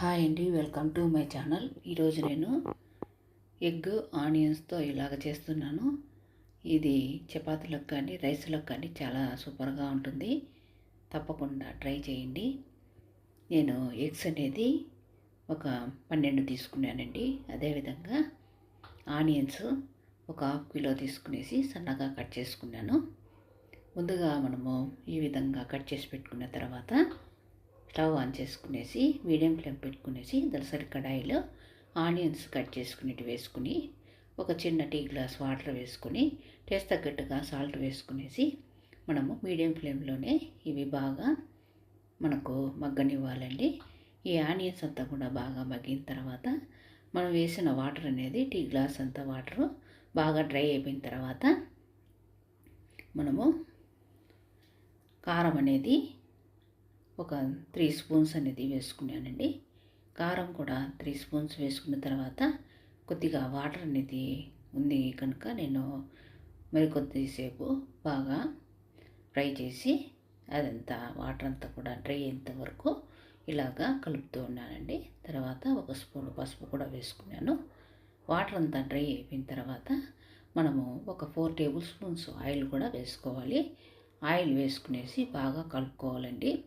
Hi అండి welcome to my channel. ఈరోజు నేను ఎగ్ ఆనియన్స్తో ఇలాగ చేస్తున్నాను. ఇది చపాతీలకు కానీ రైస్లకు కానీ చాలా సూపర్గా ఉంటుంది. తప్పకుండా ట్రై చేయండి. నేను ఎగ్స్ అనేది ఒక పన్నెండు తీసుకున్నానండి. అదేవిధంగా ఆనియన్స్ ఒక హాఫ్ కిలో తీసుకునేసి సన్నగా కట్ చేసుకున్నాను. ముందుగా మనము ఈ విధంగా కట్ చేసి పెట్టుకున్న తర్వాత స్టవ్ ఆన్ చేసుకునేసి మీడియం ఫ్లేమ్ పెట్టుకునేసి దలసరి కడాయిలో ఆనియన్స్ కట్ చేసుకునేటి వేసుకుని ఒక చిన్న టీ గ్లాస్ వాటర్ వేసుకుని టేస్ట్ తగ్గట్టుగా సాల్ట్ వేసుకునేసి మనము మీడియం ఫ్లేమ్లోనే ఇవి బాగా మనకు మగ్గనివ్వాలండి. ఈ ఆనియన్స్ అంతా కూడా బాగా మగ్గిన తర్వాత మనం వేసిన వాటర్ అనేది టీ గ్లాస్ అంతా వాటరు బాగా డ్రై అయిపోయిన తర్వాత మనము కారం అనేది ఒక త్రీ స్పూన్స్ అనేది వేసుకున్నానండి. కారం కూడా త్రీ స్పూన్స్ వేసుకున్న తర్వాత కొద్దిగా వాటర్ అనేది ఉంది కనుక నేను మరి కొద్దిసేపు బాగా ఫ్రై చేసి అదంతా వాటర్ అంతా కూడా డ్రై అయ్యేంత వరకు ఇలాగా కలుపుతూ ఉన్నానండి. తర్వాత ఒక స్పూన్ పసుపు కూడా వేసుకున్నాను. వాటర్ అంతా డ్రై అయిపోయిన తర్వాత మనము ఒక ఫోర్ టేబుల్ స్పూన్స్ ఆయిల్ కూడా వేసుకోవాలి. ఆయిల్ వేసుకునేసి బాగా కలుపుకోవాలండి.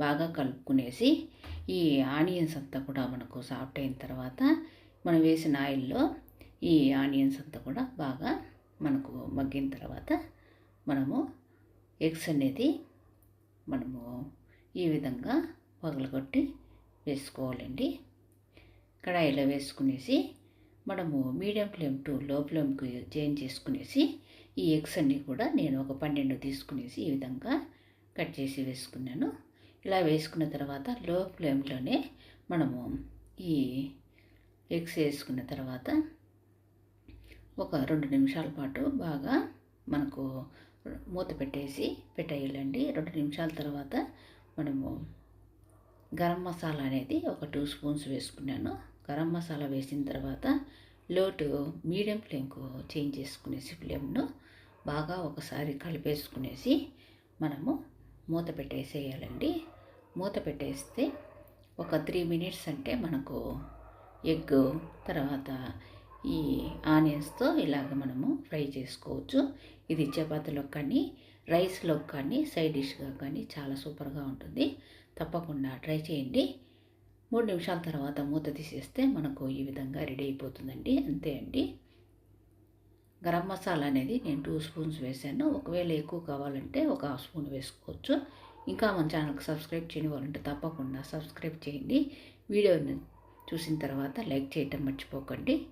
బాగా కలుపుకునేసి ఈ ఆనియన్స్ అంతా కూడా మనకు సాఫ్ట్ అయిన తర్వాత మనం వేసిన ఆయిల్లో ఈ ఆనియన్స్ అంతా కూడా బాగా మనకు మగ్గిన తర్వాత మనము ఎగ్స్ అనేది మనము ఈ విధంగా పగలగొట్టి వేసుకోవాలండి. కడాయిలో వేసుకునేసి మనము మీడియం ఫ్లేమ్ టు లో ఫ్లేమ్కి చేంజ్ చేసుకునేసి ఈ ఎగ్స్ అన్నీ కూడా నేను ఒక పన్నెండు తీసుకునేసి ఈ విధంగా కట్ చేసి వేసుకున్నాను. ఇలా వేసుకున్న తర్వాత లో ఫ్లేమ్లోనే మనము ఈ ఎగ్స్ వేసుకున్న తర్వాత ఒక రెండు నిమిషాల పాటు బాగా మనకు మూత పెట్టేసి పెట్టేయాలండి. రెండు నిమిషాల తర్వాత మనము గరం మసాలా అనేది ఒక టూ స్పూన్స్ వేసుకున్నాను. గరం మసాలా వేసిన తర్వాత లోటు మీడియం ఫ్లేమ్కు చేంజ్ చేసుకునేసి ఫ్లేమ్ను బాగా ఒకసారి కలిపేసుకునేసి మనము మూత పెట్టేసేయాలండి. మూత పెట్టేస్తే ఒక త్రీ మినిట్స్ అంటే మనకు ఎగ్ తర్వాత ఈ ఆనియన్స్తో ఇలాగ మనము ఫ్రై చేసుకోవచ్చు. ఇది చపాతీలో కానీ రైస్లో కానీ సైడ్ డిష్గా కానీ చాలా సూపర్గా ఉంటుంది. తప్పకుండా ట్రై చేయండి. మూడు నిమిషాల తర్వాత మూత తీసేస్తే మనకు ఈ విధంగా రెడీ అయిపోతుందండి. అంతే అండి. గరం మసాలా అనేది నేను టూ స్పూన్స్ వేసాను ఒకవేళ ఎక్కువ కావాలంటే ఒక హాఫ్ స్పూన్ వేసుకోవచ్చు. ఇంకా మన ఛానల్కి సబ్స్క్రైబ్ చేయని వాళ్ళంటే తప్పకుండా సబ్స్క్రైబ్ చేయండి. వీడియోని చూసిన తర్వాత లైక్ చేయటం మర్చిపోకండి.